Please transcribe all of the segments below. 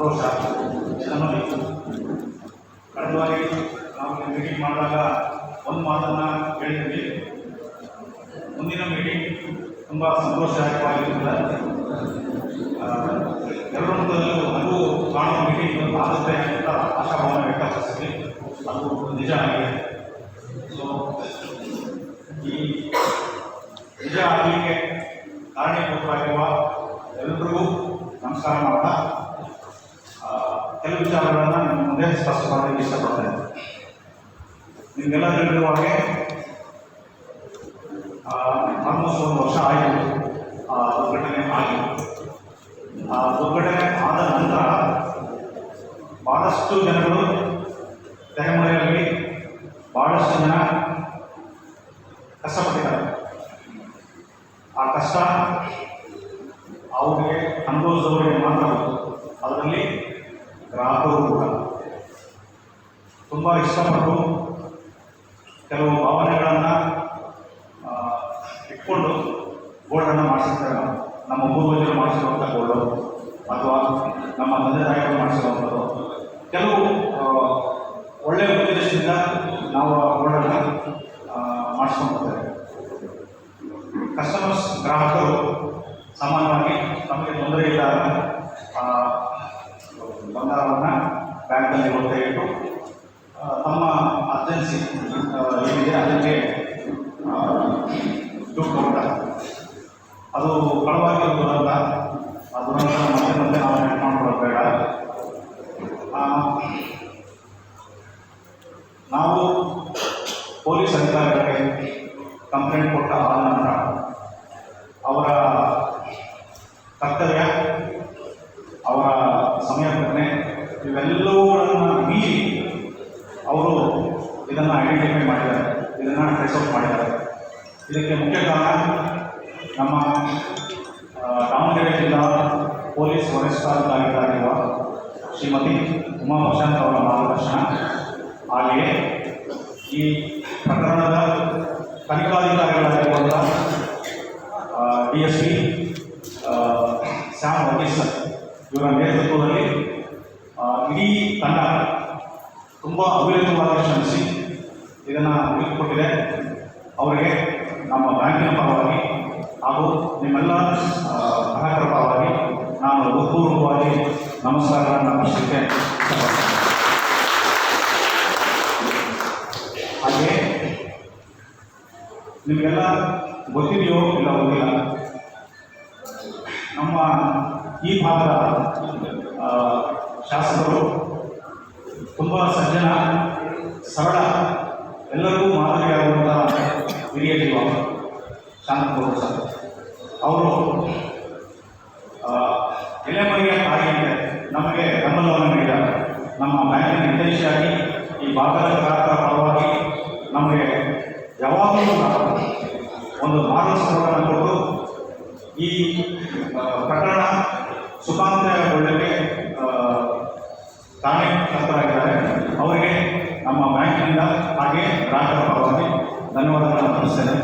ಸಂತೋಷ ಚೆನ್ನಾಗಿತ್ತು ಬಾರಿ ನಾವು ಮೀಟಿಂಗ್ ಮಾಡಿದಾಗ ಒಂದು ಮಾತನ್ನು ಹೇಳಿದ್ವಿ. ಮುಂದಿನ ಮೀಟಿಂಗ್ ತುಂಬ ಸಂತೋಷದಾಯಕವಾಗಿರುತ್ತೆ ಎರಡು ಮಟ್ಟದಲ್ಲೂ ಅದು ಕಾಣುವ ಮೀಟಿಂಗ್ ಆಗುತ್ತೆ ಅಂತ ಆಶಾಭಾವನೆ ವ್ಯಕ್ತಪಡಿಸಿದ್ವಿ. ಅದು ನಿಜ ಆಗಿದೆ. ಸೊ ಈ ನಿಜ ಆಗಲಿಕ್ಕೆ ಕಾರಣೀಭೂತರಾಗಿರುವ ಎಲ್ಲರಿಗೂ ನಮಸ್ಕಾರ ಮಾಡ್ತಾ ಕೆಲವು ವಿಚಾರಗಳನ್ನು ನಿಮ್ಮ ಮುಂದೆ ಸ್ಪಷ್ಟಪಡಲಿಕ್ಕೆ ಇಷ್ಟಪಡ್ತೇನೆ ನಿಮಗೆಲ್ಲ ತಿಳಿದಿರುವ ಹಾಗೆ ಆಲ್ಮೋಸ್ಟ್ ಒಂದು ವರ್ಷ ಆಯಿತು, ಆ, ದುರ್ಘಟನೆ ಆಗಿ. ಆ, ದುರ್ಘಟನೆ ಆದ ನಂತರ ಭಾಳಷ್ಟು ಜನಗಳು ತೆರೆಮರೆಯಲ್ಲಿ ಭಾಳಷ್ಟು ಜನ ಕಷ್ಟಪಟ್ಟಿದ್ದಾರೆ. ಆ ಕಷ್ಟ ಅವರಿಗೆ ಅನುಭವಿಸಿದವರಿಗೆ ಮಾತ್ರ ಗ್ರಾಹಕರು ಕೂಡ ತುಂಬ ಇಷ್ಟಪಟ್ಟು ಕೆಲವು ಭಾವನೆಗಳನ್ನು ಇಟ್ಕೊಂಡು ಗೋಲ್ಡನ್ನು ಮಾಡಿಸಿರ್ತಾರೆ. ನಮ್ಮ ಪೂರ್ವಜರು ಮಾಡಿಸಿರುವಂಥ ಗೋಲ್ಡು ಅಥವಾ ನಮ್ಮ ತಂದೆ ತಾಯಿಗಳು ಮಾಡಿಸಿರುವಂಥದ್ದು. ಕೆಲವು ಒಳ್ಳೆಯ ಉದ್ದೇಶದಿಂದ ನಾವು ಆ ಗೋಲ್ಡನ್ನು ಮಾಡಿಸ್ಕೊಂಡ್ಬರ್ತೇವೆ ಕಸ್ಟಮರ್ಸ್ ಗ್ರಾಹಕರು ಸಾಮಾನ್ಯವಾಗಿ ನಮಗೆ ತೊಂದರೆ ಇದ್ದಾಗ ಆ, ಬಂಗಾರವನ್ನು ಬ್ಯಾಂಕಲ್ಲಿ ಒತ್ತೆ ಇಟ್ಟು ಆ, ತಮ್ಮ ಅರ್ಜೆನ್ಸಿ ಏನಿದೆ ಅದಕ್ಕೆ ಆ, ದುಡ್ಡು ಕೊಡ್ತಾರೆ ಅದು ಕಳವಾಗಿ ದುರಂತ ಆ ದುರಂತ ಮತ್ತೆ ಮತ್ತೆ ನಾವು ನೆಟ್ ಮಾಡ್ಕೊಳ್ಳೋದು ಬೇಡ ಆ, ನಾವು ಪೊಲೀಸ್ ಅಧಿಕಾರಿಗಳಿಗೆ ಕಂಪ್ಲೇಂಟ್ ಕೊಟ್ಟ ಆದ ನಂತರ ಅವರ ಕರ್ತವ್ಯ ಅವರ ಸಮಯ ಪ್ರಜ್ಞೆ ಇವೆಲ್ಲವುಗಳನ್ನು ಮೀರಿ ಅವರು ಇದನ್ನು ಐಡೆಂಟಿಫೈ ಮಾಡಿದ್ದಾರೆ, ಇದನ್ನು ಟ್ರೇಸ್ ಔಟ್ ಮಾಡಿದ್ದಾರೆ. ಇದಕ್ಕೆ ಮುಖ್ಯ ಕಾರಣ ನಮ್ಮ ದಾವಣಗೆರೆ ಜಿಲ್ಲಾ ಪೊಲೀಸ್ ವರಿಷ್ಠಾಧಿಕಾರಿಗಳಾಗಿರುವ ಶ್ರೀಮತಿ ಉಮಾ ಪ್ರಶಾಂತ್ ಅವರ ಮಾರ್ಗದರ್ಶನ. ಹಾಗೆಯೇ ಈ ಪ್ರಕರಣದ ತನಿಖಾಧಿಕಾರಿಗಳಾಗಿರುವಂಥ D S P Shyam Varghese sir ಇವರ ನೇತೃತ್ವದಲ್ಲಿ ಆ, ಇಡೀ ತಂಡ ತುಂಬ ಅವಿರತವಾಗಿ ಶ್ರಮಿಸಿ ಇದನ್ನು ಮುಗಿದುಕೊಟ್ಟಿದೆ ಅವರಿಗೆ ನಮ್ಮ ಬ್ಯಾಂಕಿನ ಪರವಾಗಿ ಹಾಗೂ ನಿಮ್ಮೆಲ್ಲ ಆ, ಗ್ರಾಹಕರ ಪರವಾಗಿ ನಾನು ಹೃತ್ಪೂರ್ವಕವಾಗಿ ನಮಸ್ಕಾರಗಳನ್ನು ಅರ್ಪಿಸಲಿಕ್ಕೆ ಇಷ್ಟಪಡ್ತೇನೆ ಹಾಗೆ ನಿಮಗೆಲ್ಲ ಗೊತ್ತಿದೆಯೋ ಇಲ್ಲ ಗೊತ್ತಿಲ್ಲ ನಮ್ಮ ಈ ಭಾಗದ ಆ, ಶಾಸಕರು ತುಂಬ ಸಜ್ಜನ ಸರಳ ಎಲ್ಲರಿಗೂ ಮಾದರಿಯಾಗುವಂಥ ಹಿರಿಯ ಜೀವ ಶಾಂತಗೌಡ ಸರ್ ಅವರು ಆ, ಎಲೆಮರೆಯ ತಾಯಿಯಂತೆ ನಮಗೆ ಬೆಂಬಲವನ್ನು ನೀಡಿದ್ದಾರೆ ನಮ್ಮ ಬ್ಯಾಂಕಿನ ನಿರ್ದೇಶಿಯಾಗಿ ಈ ಭಾಗದ ಗ್ರಾಹಕರ ಪರವಾಗಿ ನಮಗೆ ಯಾವಾಗಲೂ ಕೂಡ ಒಂದು ಮಾರ್ಗದರ್ಶನವನ್ನು ಕೊಟ್ಟು ಈ ಆ, ಪ್ರಕರಣ ಸುಖಾಂತ್ಯಗೊಳ್ಳಕ್ಕೆ ಆ, ಕಾರಣಕರ್ತರಾಗಿದ್ದಾರೆ ಅವರಿಗೆ ನಮ್ಮ ಬ್ಯಾಂಕಿನಿಂದ ಹಾಗೆ ಗ್ರಾಹಕರ ಪರವಾಗಿ ಧನ್ಯವಾದಗಳನ್ನು ಅರ್ಪಿಸ್ತೇನೆ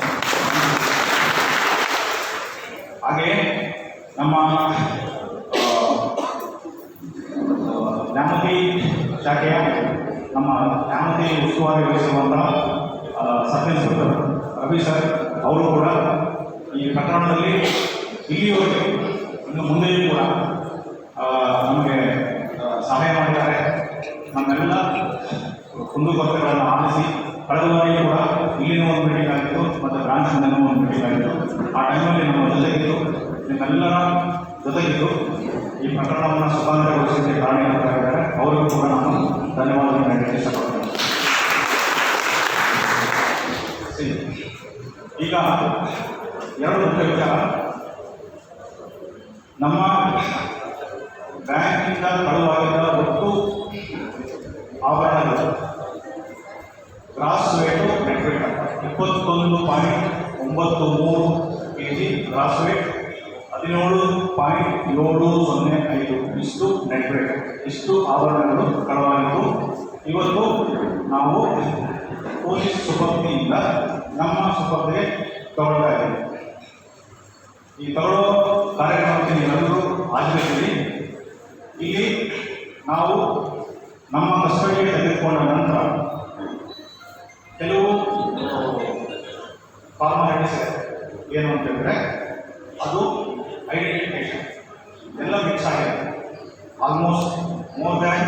ಹಾಗೆಯೇ ನಮ್ಮ ಆ, ನ್ಯಾಮತಿ ಶಾಖೆಯ ನಮ್ಮ ನ್ಯಾಮತಿ ಉಸ್ತುವಾರಿ ವಹಿಸಿರುವಂತಹ ಆ, ಸಬ್ ಇನ್ಸ್ಪೆಕ್ಟರ್ ರವಿ ಸರ್ ಅವರು ಕೂಡ ಈ ಪ್ರಕರಣದಲ್ಲಿ ಇಲ್ಲಿಯವರೆಗೆ ಇನ್ನು ಮುಂದೆಯೂ ಕೂಡ ಆ, ನಮಗೆ ಆ, ಸಹಾಯ ಮಾಡಿದ್ದಾರೆ ನಮ್ಮೆಲ್ಲ ಕುಂದುಕೊರತೆಗಳನ್ನು ಆಲಿಸಿ ಕಳೆದ ಬಾರಿ ಕೂಡ ಇಲ್ಲಿನ ಒಂದು ಮೀಟಿಂಗ್ ಆಗಿತ್ತು ಮತ್ತು ಬ್ರಾಂಚ್ನಿಂದನೂ ಒಂದು ಮೀಟಿಂಗ್ ಆಗಿತ್ತು ಆ ಟೈಮಲ್ಲಿ ನಮ್ಮ ಜೊತೆಗಿದ್ದು, ನಿಮ್ಮೆಲ್ಲರ ಜೊತೆಗಿದ್ದು ಈ ಪ್ರಕರಣವನ್ನು ಕಾರಣ ಕಾರಣೀಭೂತರಾಗಿದ್ದಾರೆ ಅವರಿಗೂ ಕೂಡ ನಾನು ಧನ್ಯವಾದಗಳನ್ನು ಹೇಳಕ್ಕೆ ಇಷ್ಟಪಡ್ತೇನೆ ಈಗ ಎರಡು ಮುಖ್ಯ ವಿಚಾರ. ನಮ್ಮ ಬ್ಯಾಂಕಿಂದ ಕಳುವಾಗಿದ್ದ ಒಟ್ಟು ಆಭರಣಗಳು. ಗ್ರಾಸ್ ವೇಟು ನೆಟ್ ವೇಟ್ ಇಪ್ಪತ್ತೊಂದು ಪಾಯಿಂಟ್ ಒಂಬತ್ತು ಮೂರು ಕೆ ಜಿ ಗ್ರಾಸ್ ವೇಟ್ ಹದಿನೇಳು ಪಾಯಿಂಟ್ ಏಳು ಸೊನ್ನೆ ಐದು. ಇಷ್ಟು ನೆಟ್ ವೇಟ್ ಇಷ್ಟು ಆಭರಣಗಳು ಕಳವಾಗಿದ್ದು ಇವತ್ತು ನಾವು ಪೊಲೀಸ್ ಸುಪರ್ದಿಯಿಂದ ನಮ್ಮ ಸುಪರ್ದಿಗೆ ತಗೊಳ್ತಾ ಇದ್ದೀವಿ. ಈ ತಗೊಳ್ಳೋ ಕಾರ್ಯಕ್ರಮಕ್ಕೆ ಎಲ್ಲರೂ ಹಾಜರಿದ್ದೀರಿ. ಇಲ್ಲಿ ನಾವು ನಮ್ಮ ಕಸ್ಟಡಿಗೆ ತೆಗೆದುಕೊಂಡ ನಂತರ ಕೆಲವು ಫಾರ್ಮಾಲಿಟೀಸ್ ಏನು ಅಂತ ಹೇಳಿದ್ರೆ ಅದು ಐಡೆಂಟಿಫಿಕೇಶನ್ ಎಲ್ಲ ಮಿಕ್ಸ್ ಆಗಿದೆ. ಆಲ್ಮೋಸ್ಟ್ ಮೋರ್ ದ್ಯಾನ್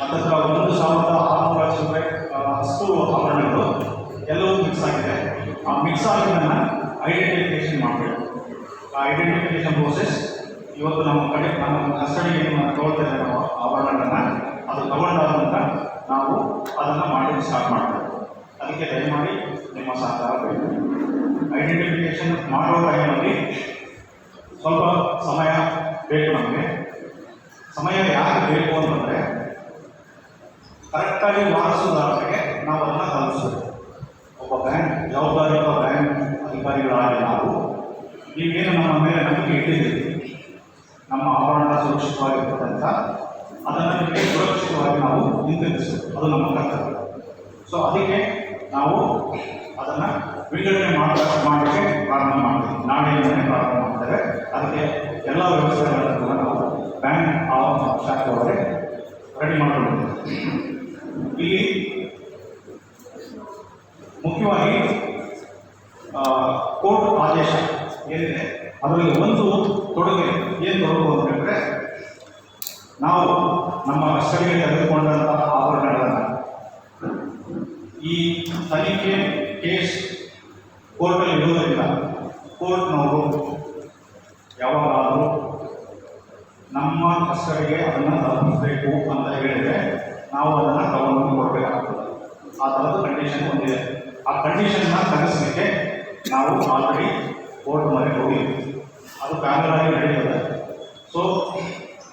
ಹತ್ತತ್ರ ಒಂದು ಸಾವಿರದ ಆರುನೂರ ಆ, ಅಷ್ಟು ಆಭರಣಗಳು ಎಲ್ಲವೂ ಮಿಕ್ಸ್ ಆಗಿದೆ. ಆ ಮಿಕ್ಸ್ ಆಗಿದ್ದನ್ನು ಐಡೆಂಟಿಫಿಕೇಶನ್ ಮಾಡಬೇಕು. ಆ ಐಡೆಂಟಿಫಿಕೇಶನ್ ಪ್ರೋಸೆಸ್ ಇವತ್ತು ನಮ್ಮ ಕಡೆ ನಮ್ಮ ಕಸ್ಟಡಿಗೆ ತಗೊಳ್ತೇವೆ ನಾವು ಆಭರಣಗಳನ್ನ ಅದು ತಗೊಂಡಾದ ನಂತರ ನಾವು ಅದನ್ನು ಮಾಡಿ ಸ್ಟಾರ್ಟ್ ಮಾಡಬೇಕು ಅದಕ್ಕೆ ದಯಮಾಡಿ ನಿಮ್ಮ ಸಹಕಾರ ಬೇಕು. ಐಡೆಂಟಿಫಿಕೇಶನ್ ಮಾಡುವ ಟೈಮಲ್ಲಿ ಸ್ವಲ್ಪ ಸಮಯ ಬೇಕು ನಮಗೆ. ಸಮಯ ಯಾಕೆ ಬೇಕು ಅಂತಂದರೆ ಕರೆಕ್ಟಾಗಿ ಮಾಡಿಸೋದಾದ್ರೆ ನಾವು ಅದನ್ನು ತಲುಪಿಸಬೇಕು. ಒಬ್ಬ ಬ್ಯಾಂಕ್ ಜವಾಬ್ದಾರಿಯುತ ಬ್ಯಾಂಕ್ ಅಧಿಕಾರಿಗಳಾಗಿ ನಾವು, ನೀವೇನು ನಮ್ಮ ಮೇಲೆ ನಂಬಿಕೆ ಇಟ್ಟಿದ್ದೀರಿ? ನಮ್ಮ ಆಭರಣ ಸುರಕ್ಷಿತವಾಗಿರ್ತಕ್ಕಂಥ ಅದನ್ನು ನಿಮಗೆ ಸುರಕ್ಷಿತವಾಗಿ ನಾವು ಹಿಂತಿರುಗಿಸಬೇಕು ಅದು ನಮ್ಮ ಕರ್ತವ್ಯ. ಸೊ ಅದಕ್ಕೆ ನಾವು ಅದನ್ನು ವಿಂಗಡಣೆ ಮಾಡ ಮಾಡಲಿಕ್ಕೆ ಪ್ರಾರಂಭ ಮಾಡ್ತೀವಿ. ನಾಳೆಯಿಂದಲೇ ಪ್ರಾರಂಭ ಮಾಡ್ತೇವೆ ಅದಕ್ಕೆ ಎಲ್ಲ ವ್ಯವಸ್ಥೆಗಳನ್ನು ಕೂಡ ನಾವು ಬ್ಯಾಂಕ್ ಆಫ್ ಶಾಖೆಯವರೇ ರೆಡಿ ಮಾಡಿಕೊಂಡಿದ್ದೇವೆ ಇಲ್ಲಿ ಮುಖ್ಯವಾಗಿ ಕೋರ್ಟ್ ಆದೇಶ ಏನಿದೆ? ಅದರಲ್ಲಿ ಒಂದು ತೊಡುಗೆ ಏನು ತೊಡಗು ಅಂತ ಹೇಳಿದ್ರೆ, ನಾವು ನಮ್ಮ ಕಷ್ಟಗಳಿಗೆ ತೆಗೆದುಕೊಂಡಂತಹ ಆಭರಣಗಳನ್ನು, ಈ ತನಿಖೆ ಕೇಸ್ ಕೋರ್ಟಲ್ಲಿ ಇರುವುದರಿಂದ ಕೋರ್ಟ್ನವರು ಯಾವಾಗಾದರೂ ನಮ್ಮ ಕಸ್ಟಡಿಗೆ ಅದನ್ನು ತಲುಪಿಸಬೇಕು ಅಂತ ಹೇಳಿದರೆ ನಾವು ಅದನ್ನು ತಗೊಂಡು ಕೊಡಬೇಕಾಗ್ತದೆ. ಆ ಥರದ ಕಂಡೀಷನ್ ಒಂದಿದೆ. ಆ ಕಂಡೀಷನ್ನ ತಗ್ಸಲಿಕ್ಕೆ ನಾವು ಆಲ್ರೆಡಿ ಕೋರ್ಟ್ ಮನೆಗೆ ಹೋಗಿದ್ವಿ ಅದು ಪ್ಯಾನಲ್ ಆಗಿ ನಡೆಯುತ್ತದೆ ಸೊ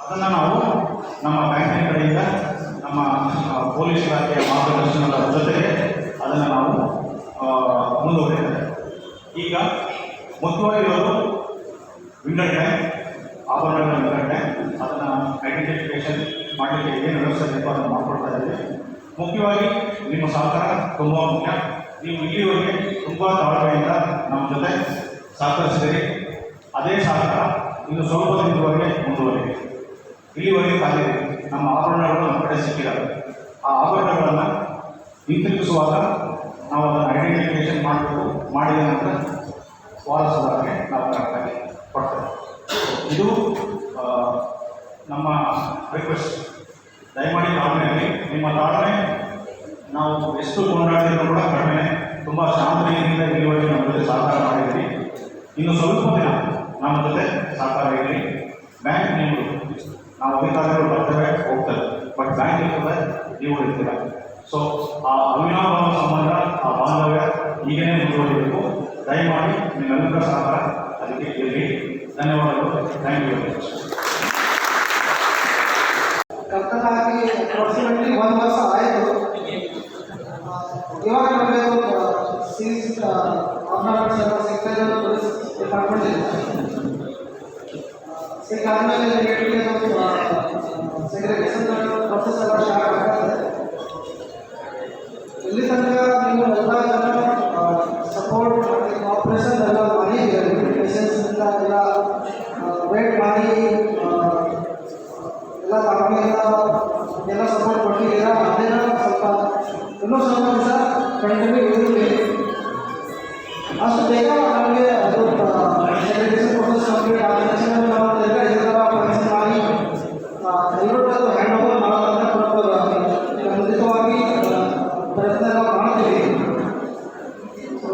ಅದನ್ನು ನಾವು ನಮ್ಮ ಬ್ಯಾಂಕಿನ ಕಡೆಯಿಂದ ನಮ್ಮ ಪೊಲೀಸ್ ಇಲಾಖೆಯ ಮಾರ್ಗದರ್ಶನದ ಜೊತೆಗೆ ಅದನ್ನು ನಾವು ಮುಂದುವರಿತೇವೆ ಈಗ ಮುಖ್ಯವಾಗಿರೋದು ಟ್ಯಾಂಕ್, ಆಭರಣಗಳ ವಿಂಗಡಣೆ ಅದನ್ನು ಐಡೆಂಟಿಫಿಕೇಶನ್ ಮಾಡಲಿಕ್ಕೆ ಏನು ವ್ಯವಸ್ಥೆ ಬೇಕೋ ಅದನ್ನು ಮಾಡಿಕೊಡ್ತಾ ಇದ್ದೀವಿ. ಮುಖ್ಯವಾಗಿ ನಿಮ್ಮ ಸಹಕಾರ ತುಂಬ ಮುಖ್ಯ. ನೀವು ಇಲ್ಲಿವರೆಗೆ ತುಂಬ ತಾಳ್ಮೆಯಿಂದ ನಮ್ಮ ಜೊತೆ ಸಹಕರಿಸಿದಿರಿ ಅದೇ ಸಾಧ್ಯ ಇನ್ನು ಸ್ವಲ್ಪ ದಿನದವರೆಗೆ ಮುಂದುವರಿದೆ ಇಲ್ಲಿವರೆಗೆ ಕಾದಿದೆ ನಮ್ಮ ಆಭರಣಗಳು ನಮ್ಮ ಕಡೆ ಸಿಕ್ಕಿಲ್ಲ. ಆ ಆಭರಣಗಳನ್ನು ಹಿಂತಿರುಗಿಸುವಾಗ ನಾವು ಅದನ್ನು ಐಡೆಂಟಿಫಿಕೇಶನ್ ಮಾಡಬೇಕು ಮಾಡಿದ ನಂತರ ವಾರಸುದಾರರಿಗೆ ನಾವು ಕರೆಕ್ಟಾಗಿ ಕೊಡ್ತೇವೆ. ಇದು ನಮ್ಮ ರಿಕ್ವೆಸ್ಟ್ ದಯಮಾಡಿ ತಾಳ್ಮೆಯಲ್ಲಿ ನಿಮ್ಮ ತಾಳ್ಮೆ ನಾವು ಎಷ್ಟು ಕೊಂಡಾಡಿದ್ರು ಕೂಡ ಕಡಿಮೆ ತುಂಬ ಶಾಂತಿಯಿಂದ ಇಲ್ಲಿವರೆಗೆ ನಮ್ಮ ಜೊತೆ ಸಹಕಾರ ಮಾಡಿದ್ದೀವಿ ಇನ್ನು ಸ್ವಲ್ಪ ದಿನ ನಮ್ಮ ಜೊತೆ ಸಹಕಾರ ಇರಲಿ ಬ್ಯಾಂಕ್ ನೀವು ನಾವು ಬೇಕಾದರೂ ಬರ್ತೇವೆ, ಹೋಗ್ತೇವೆ. ಬಟ್ ಬ್ಯಾಂಕ್ ಇರ್ತದೆ ನೀವು ಇರ್ತೀರ. ಸೊ ಆ ಅವಿನಾಭಾವ ಸಂಬಂಧ, ಆ ಬಾಂಧವ್ಯ ಈಗಲೇ ಮುಂದುವರಿಬೇಕು. ದಯಮಾಡಿ ನಿಮ್ಮೆಲ್ಲರ ಸಹಕಾರ ಅದಕ್ಕೆ ಇರಲಿ. ಧನ್ಯವಾದಗಳು. ಥ್ಯಾಂಕ್ ಯು ವೆರಿ ಮಚ್ ಕರ್ತನಾಗಿ ಒಂದು ವರ್ಷ ಆಯಿತು. ಇವಾಗ ನಮಗೆ ಸೀಸ್ ಆರ್ನಮೆಂಟ್ಸ್ ಪೊಲೀಸ್ ಡಿಪಾರ್ಟ್ಮೆಂಟ್ ಇದೆ ಸಿಕ್ಕಾದ್ಮೇಲೆ ಇಮಿಡಿಯೇಟ್ಲಿ ಒಂದು ಸೆಗ್ರಿಗೇಷನ್ ಪ್ರೊಸೆಸ್ ಎಲ್ಲ ಸ್ಟಾರ್ಟ್ ಆಗ್ತದೆ ಇಲ್ಲಿ ತನಕ ನೀವು ಎಲ್ಲ ಜನ ಸಪೋರ್ಟ್ ಮತ್ತು ಕಾಪರೇಷನ್ ಎಲ್ಲ ಮಾಡಿದ್ದೀರಿ ಪೇಷನ್ಸ್ನಿಂದ ಎಲ್ಲ ವೇಟ್ ಮಾಡಿ ಆ, ಎಲ್ಲ ತಾಳ್ಮೆಯಿಂದ ಎಲ್ಲ ಸಪೋರ್ಟ್ ಕೊಟ್ಟಿದ್ದೀರಾ ಅದೇನ ಸ್ವಲ್ಪ ಇನ್ನೂ ಸ್ವಲ್ಪ ದಿವಸ ಕಂಟಿನ್ಯೂ ಇರುತ್ತೆ ಅಷ್ಟು ಬೇಗ ನಮಗೆ ಅದು ಸೆಗ್ರಿಗೇಷನ್ ಪ್ರೊಸೆಸ್ ಕಂಪ್ಲೀಟ್ ಆದ ತಕ್ಷಣ ನಾವು ಎಲ್ಲ ಇದರ ಕನೆಕ್ಷನ್ ಮಾಡಿ ಎಲ್ಲರೂ ಅದು ಹ್ಯಾಂಡ್ ಓವರ್ ಮಾಡೋದಂತ ಕೊಡ್ಬೋದು ಖಂಡಿತವಾಗಿ ಆ, ಪ್ರಯತ್ನ ಎಲ್ಲ ಮಾಡ್ತೀವಿ ಸೊ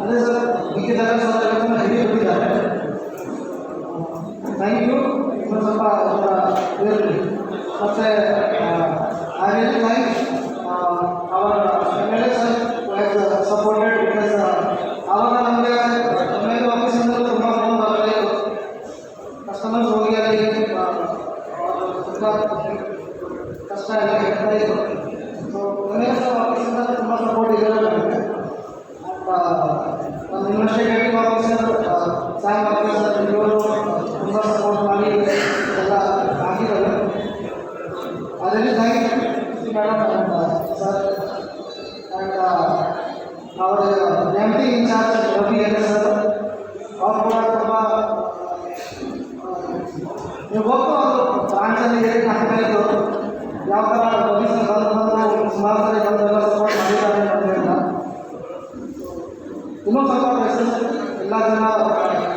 ಅದೇ ಸರ್ ಮಿಕ್ಕಿದ್ದಾರೆ ಸರ್ ಎಲ್ಲ ಹಿಡಿದು ಬಿಟ್ಟಿದ್ದಾರೆ ಥ್ಯಾಂಕ್ ಯು ಇನ್ನೊಂದು ಸ್ವಲ್ಪ ಅದರ ಇರಲಿ ಮತ್ತು ಐ ರಿಯಲಿ ಥ್ಯಾಂಕ್ ಅವರ M L A sir supported because ಆವಾಗ ನಮಗೆ ಎಂ ಎಲ್ ಆಫೀಸಿಂದ ತುಂಬ ಫೋನ್ ಬರಲ್ಲ ಕಸ್ಟಮರ್ಸ್ ಹೋಗಿ ಅಲ್ಲಿ ಆ, ತುಂಬ ಕಷ್ಟ ಎಲ್ಲ ಹೇಳ್ತಾ ಇದ್ರು ಸೊ ಎಂ ಎಲ್ ಎ ಆಫೀಸಿಂದ ತುಂಬ ಸಪೋರ್ಟ್ ಇದೆ ನಮಗೆ ನಮ್ಮ ಇನ್ವೆಸ್ಟಿಗೇಟಿವ್ ಆಫೀಸರ್ ಸ್ಯಾಮ್ ಆಫೀಸರ್ ಇವರು ತುಂಬ ಸಪೋರ್ಟ್ ಮಾಡಿ ಎಲ್ಲ ಆಗಿದ್ದಾರೆ ಅದರಲ್ಲಿ thank you madam and sir and ಅವರ ನೆಮ್ಮದಿ ಇನ್ಚಾರ್ಜ್ ರವಿ ಅಂತ ಸರ್ ಅವ್ರು ಕೂಡ ತುಂಬ ನೀವು ಗೊತ್ತು ಅದು ಬ್ರಾಂಚಲ್ಲಿ ಏನು ಆಗ್ತಾ ಇತ್ತು ಯಾವ ಥರ ಪೊಲೀಸ್ ಬಂದು ಸುಮಾರು ಸರಿ ಬಂದೆಲ್ಲ ಸಪೋರ್ಟ್ ಮಾಡಿದ್ದಾರೆ ಅಂತ ಹೇಳ್ದ ಇನ್ನೂ ಸ್ವಲ್ಪ ಮೆಸೇಜ್ ಎಲ್ಲ ಜನ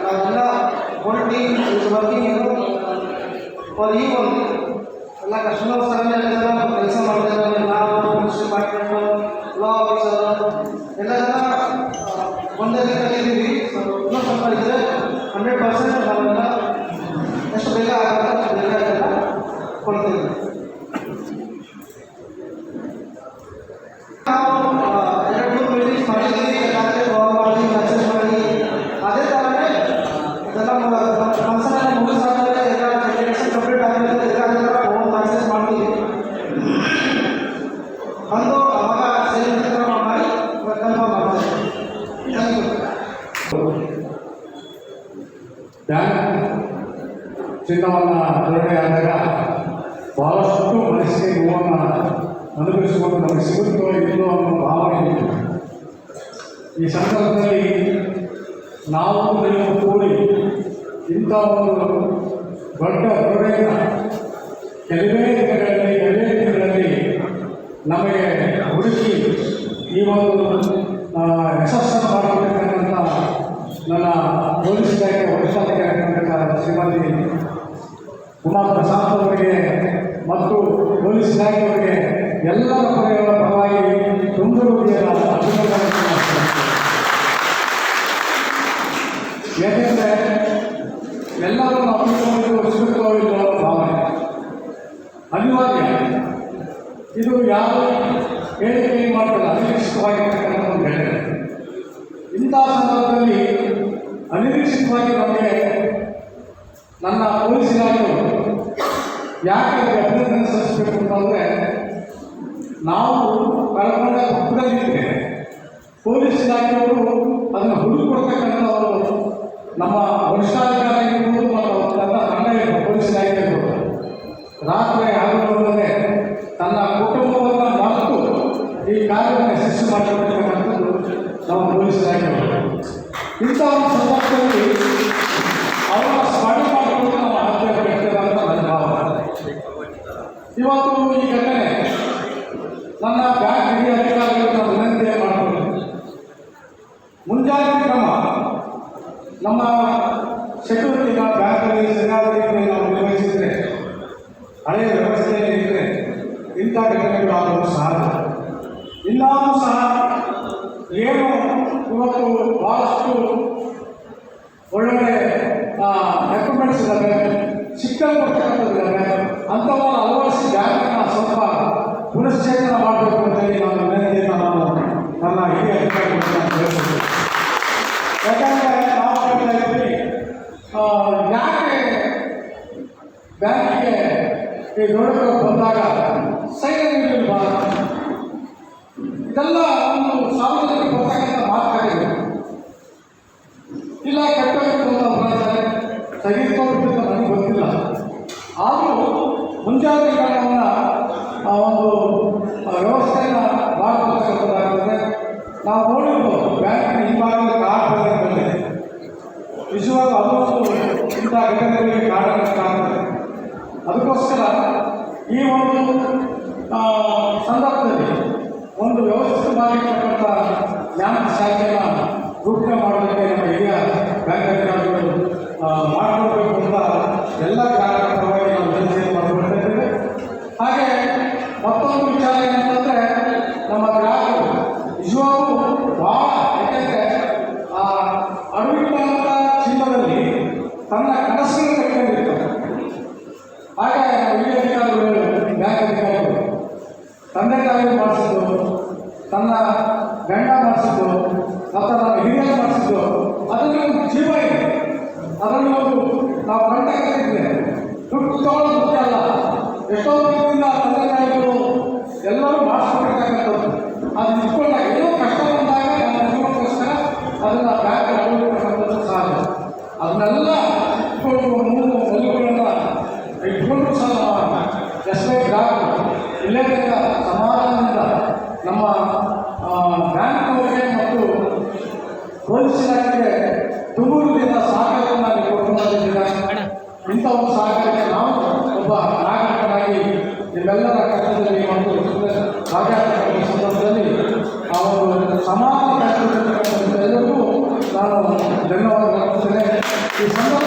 ನಾವೆಲ್ಲ whole team is working for ಈ ಒಂದು ಎಲ್ಲ ಕಸ್ಟಮರ್ಸ್ ಎಲ್ಲ ಜನ ಕೆಲಸ ಮಾಡ್ತಿದ್ದಾರೆ ಮಾಡ್ತೀವಿ ಬಂದು ಅವಾಗ ಸೇಲ್ ಮಾಡಿ ಕನ್ಫರ್ಮ್ ಮಾಡ್ತೀವಿ ಥ್ಯಾಂಕ್ ಯು ಬ್ಯಾಂಕ್ ಚಿನ್ನವನ್ನು ಧರಣೆ ಆದಾಗ ಬಹಳಷ್ಟು ಮನಸ್ಸಿಗೆ ನೋವನ್ನು ಅನುಭವಿಸಿಕೊಂಡು ನಮಗೆ ಸಿಗುತ್ತೋ ಇಲ್ಲೋ ಅನ್ನೋ ಭಾವನೆ ಇತ್ತು ಈ ಸಂದರ್ಭದಲ್ಲಿ ನಾವು ನೀವು ಕೂಡಿ ಇಂಥ ಒಂದು ದೊಡ್ಡ ಧರಣೆಯನ್ನು ಕೆಲವೇ ದಿನಗಳಲ್ಲಿ ಕೆಲವೇ ದಿನಗಳಲ್ಲಿ ನಮಗೆ ಹುಡುಕಿ ಈ ಒಂದು ಆ, ಯಶಸ್ಸನ್ನು ಮಾಡಬೇಕಂತ ನನ್ನ ಪೊಲೀಸ್ ಇಲಾಖೆ ಆಗಿರ್ತಕ್ಕಂಥ ಶ್ರೀಮತಿ? ಕುಮಾರ್ ಪ್ರಸಾದ್ ಅವರಿಗೆ ಮತ್ತು ಪೊಲೀಸ್ ಇಲಾಖೆಯವರಿಗೆ ಎಲ್ಲರ ಪಡೆಗಳ ಪರವಾಗಿ ತುಂಬ ರೀತಿಯ ಅಭಿನಂದನೆ ಏಕೆಂದರೆ ಎಲ್ಲರೂ ಇಲ್ಲೋ ಅನ್ನೋ ಭಾವನೆ. ಅನಿವಾರ್ಯ. ಇದು ಯಾರು ಹೇಳಿಕೆ ಮಾಡಲ್ಲ ಅನಿರೀಕ್ಷಿತವಾಗಿರ್ತಕ್ಕಂಥ ಒಂದು ಇಂಥ ಸಂದರ್ಭದಲ್ಲಿ ಅನಿರೀಕ್ಷಿತವಾಗಿ ನಮಗೆ ನನ್ನ ಪೊಲೀಸ್ ಇಲಾಖೆಯವರು ಯಾಕೆ ಅಭಿನಂದನೆ ಸಲ್ಲಿಸಬೇಕು ಅಂತಂದರೆ, ನಾವು ಕಳ್ಕೊಂಡ ತಪ್ಪದಲ್ಲಿದ್ದೇವೆ ಪೊಲೀಸ್ ಇಲಾಖೆಯವರು ಅದನ್ನು ಹುಡುಕೊಡ್ತಕ್ಕಂಥವರು ನಮ್ಮ ವರಿಷ್ಠಾಧಿಕಾರಿ ಇರ್ಬೋದು ಮತ್ತು ನನ್ನ ತಂಡ ಇರ್ಬೋದು, ಪೊಲೀಸ್ ಇಲಾಖೆಯವರು ರಾತ್ರಿ ಆಗಬಹುದೇ ತನ್ನ ಕುಟುಂಬವನ್ನು ಮರೆತು ಈ ಕಾರ್ಯವನ್ನು ಯಶಸ್ವಿ ಮಾಡಿಕೊಡ್ತಕ್ಕಂಥದ್ದು ನಮ್ಮ ಪೊಲೀಸ್ ಇಲಾಖೆಯವರು. ಇಂಥ ಒಂದು ಸಂದರ್ಭದಲ್ಲಿ ಅವರ ಸ್ಮರಣೆ ಮಾಡಿಕೊಂಡು ನಮ್ಮ ಆದ್ಯ ವ್ಯಕ್ತಿಗಳ ಅಂತ ನನ್ನ ಭಾವನೆ ಇವತ್ತು ಈ ಘಟನೆ ನನ್ನ ಬ್ಯಾಂಕ್ ಹಿರಿಯ ಅಧಿಕಾರಿಗಳು ನಾನು ವಿನಂತಿ ಮಾಡಬಹುದು ಮುಂಜಾಗ್ರತೆ ಕ್ರಮ ನಮ್ಮ ಸೆಕ್ಯೂರಿಟಿನ ಬ್ಯಾಂಕಲ್ಲಿ ಸರಿಯಾದ ರೀತಿಯಲ್ಲಿ ನಾವು ನಿರ್ವಹಿಸಿದರೆ ಹಳೆಯ ವ್ಯವಸ್ಥೆಯಲ್ಲಿ ಇದ್ದರೆ ಇಂಥ ಘಟನೆಗಳು ಆಗೋದು ಸಹಜ ಇನ್ನಾದರೂ ಸಹ ಏನು ಇವತ್ತು ಭಾಳಷ್ಟು ಒಳ್ಳೊಳ್ಳೆ ರೆಕಮೆಂಡ್ಸ್ ಇದ್ದಾವೆ ಸಿಕ್ಕಲ್ ಕೊಡ್ತಕ್ಕಂಥದ್ದಿದ್ದಾವೆ ಅಂಥವನ್ನ ಬ್ಯಾಂಕನ್ನು ಸ್ವಲ್ಪ ಪುನಶ್ಚೇತನ ಮಾಡಬೇಕು ಅಂತೇಳಿ ನಾನು ವಿನಂತಿಯನ್ನು ನಾನು ನನ್ನ ಹಿರಿಯ ಅಧಿಕಾರಿಗಳು ಯಾಕಂದ್ರೆ ನಾವು ಹೇಳ್ತಾ ಇದ್ವಿ ಆ, ಯಾಕೆ ಬ್ಯಾಂಕಿಗೆ ಈ ನೋಡಕ್ಕೆ ಬಂದಾಗ ಸೈಲೆಂಟ್ ಇದೆಲ್ಲ ಒಂದು ಸಾರ್ವಜನಿಕ ಬರ್ತಕ್ಕಂಥ ಮಾತುಕತೆ ಇಲ್ಲ ಕೆಟ್ಟೋಗಿತ್ತು ಅಂತ ತೆಗೆದುಕೊಂಡು ನನಗೆ ಗೊತ್ತಿಲ್ಲ. ಆದರೂ ಮುಂಜಾಗ್ರತೆ ಕ್ರಮವನ್ನು ಆ ಒಂದು ವ್ಯವಸ್ಥೆಯನ್ನು ಮಾಡತಕ್ಕಂಥದ್ದಾಗಿದೆ ನಾವು ನೋಡಿರ್ಬೋದು, ಬ್ಯಾಂಕಿನ ಹಿಂಭಾಗದ ಕಾರ್ಡ್ ಬಂದಿದೆ ನಿಜವಾಗ ಅದೊಂದು ಇಂಥ ಘಟನೆಗಳಿಗೆ ಕಾರಣ ಅದಕ್ಕೋಸ್ಕರ ಈ ಒಂದು ಸಂದರ್ಭದಲ್ಲಿ ಒಂದು ವ್ಯವಸ್ಥಿತವಾಗಿರ್ತಕ್ಕಂಥ ಜ್ಞಾನ ಶಾಖೆಯನ್ನು ರೂಪಣೆ ಮಾಡೋದಕ್ಕೆ ನಮ್ಮ ಹಿರಿಯ ಬ್ಯಾಂಕ್ ಅಧಿಕಾರಿಗಳು ಅಂತ ಎಲ್ಲ ಕಾರ್ಯಕ್ರಮವಾಗಿ ಪರವಾಗಿ ನಾವು ವಿನಂತಿಯನ್ನು ಮಾಡಿಕೊಳ್ತಾ ಹಾಗೆ ಮತ್ತೊಂದು ವಿಚಾರ ಏನಂತಂದರೆ, ನಮ್ಮ ಗ್ರಾಹಕರು ನಿಜವಾಗೂ ಭಾಳ ಯಾಕೆಂದರೆ, ಆ ಅಡವಿಟ್ಟಂಥ ಚಿನ್ನದಲ್ಲಿ ತನ್ನ ಕನಸನ್ನು ಕಟ್ಟಿಕೊಂಡಿರ್ತಾರೆ ಹಾಗೆ ಹಿರಿಯ ಅಧಿಕಾರಿಗಳು, ಬ್ಯಾಂಕ್ ಅಧಿಕಾರಿಗಳು, ತಂದೆ ತಾಯಿ ಮಾಡಿಸಿದ್ದು, ತನ್ನ ಗಂಡ ಮಾಡಿಸಿದ್ದು ಮತ್ತು ನನ್ನ ಹಿರಿಯ ಮಾಡಿಸಿದ್ದು ಅದರಲ್ಲಿ ಒಂದು ಜೀವ ಇದೆ. ಅದರಲ್ಲಿ ಒಂದು ನಾವು ಕಂಟಾಗಿದ್ದೆ ದುಡ್ಡು ತಗೊಳ್ಳೋದು ಮುಖ್ಯ ಅಲ್ಲ. ಎಷ್ಟೋ ರೀತಿಯಿಂದ ತಂದೆ ತಾಯಿಗಳು ಎಲ್ಲರೂ ಮಾಡಿಸ್ಕೊಡ್ತಕ್ಕಂಥದ್ದು ಅದು ಇಟ್ಕೊಂಡಾಗ ಏನೋ ಕಷ್ಟ ಬಂದಾಗ ನಮ್ಮ ಜೀವನಕ್ಕೋಸ್ಕರ ಅದನ್ನು ಬ್ಯಾಂಕ್ ಅಳವಡಿಸ್ತಕ್ಕಂಥದ್ದು ಸಹಜ ಅದನ್ನೆಲ್ಲ ಇಟ್ಕೊಂಡು ಮೂರು ಮೌಲ್ಯಗಳನ್ನು ಇಟ್ಕೊಂಡ್ರು ಸಹ ನಮ್ಮ ಎಷ್ಟೇ ಗ್ರಾಹಕರು, ಇಲ್ಲೇ ತನಕ ಸಮಾಧಾನದಿಂದ ನಮ್ಮ ಬ್ಯಾಂಕ್ ಅವರಿಗೆ ಮತ್ತು ಪೊಲೀಸ್ ಇಲಾಖೆಗೆ ದಿನ ಸಹಕಾರವನ್ನು ನಾನು ಕೊಡ್ಕೊಂಡಿದ್ದೇನೆ ಇಂಥ ಒಂದು ಸಹಕಾರಕ್ಕೆ ನಾವು ಒಬ್ಬ ನಾಗರಿಕನಾಗಿ ನಿಮ್ಮೆಲ್ಲರ ಕಷ್ಟದಲ್ಲಿ ಮತ್ತು ಕಾರ್ಯಾಚರಣೆ ಸಂದರ್ಭದಲ್ಲಿ ಆ ಒಂದು ಸಮಾಜ ಸಮಾನ ಎಲ್ಲರಿಗೂ ನಾನು ಧನ್ಯವಾದ ಈ ಸಂದರ್ಭ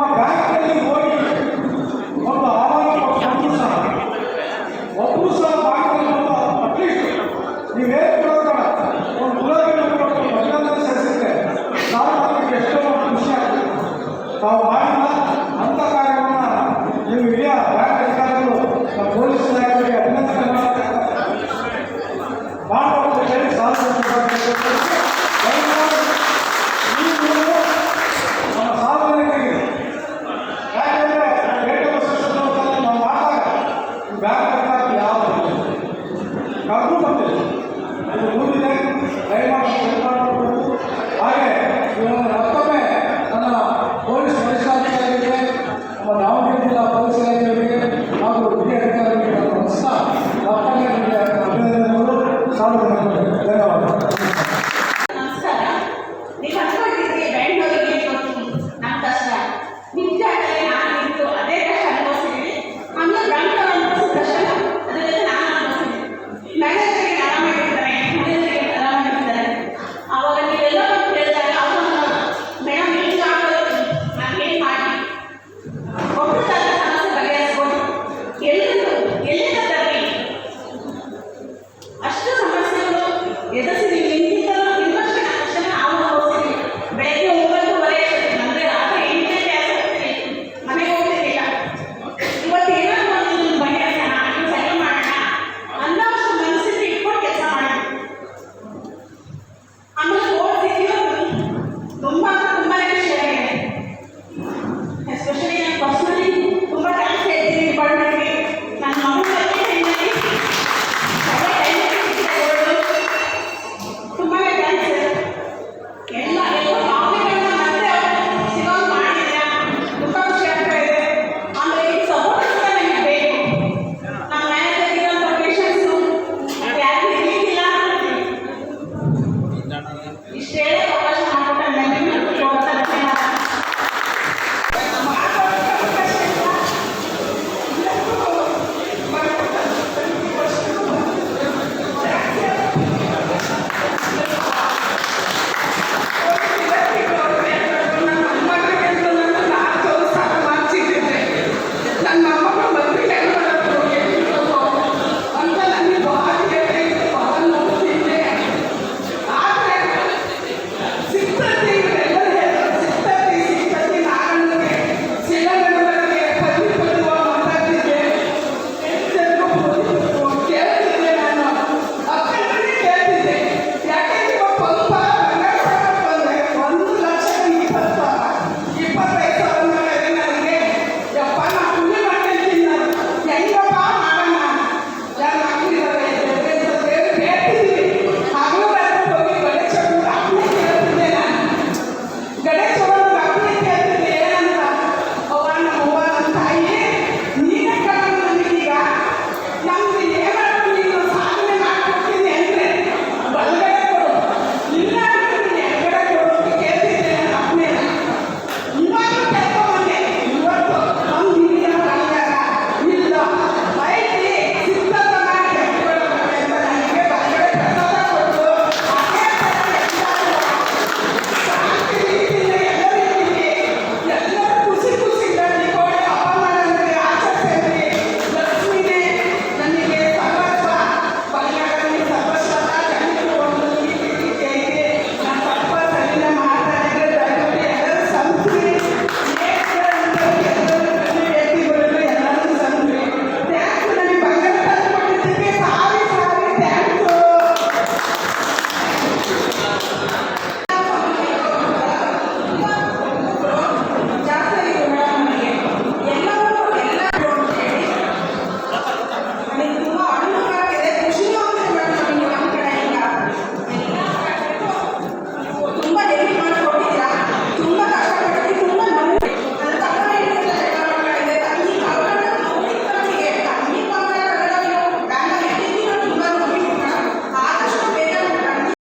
papá. கூட்டத்தில் அது ஆக.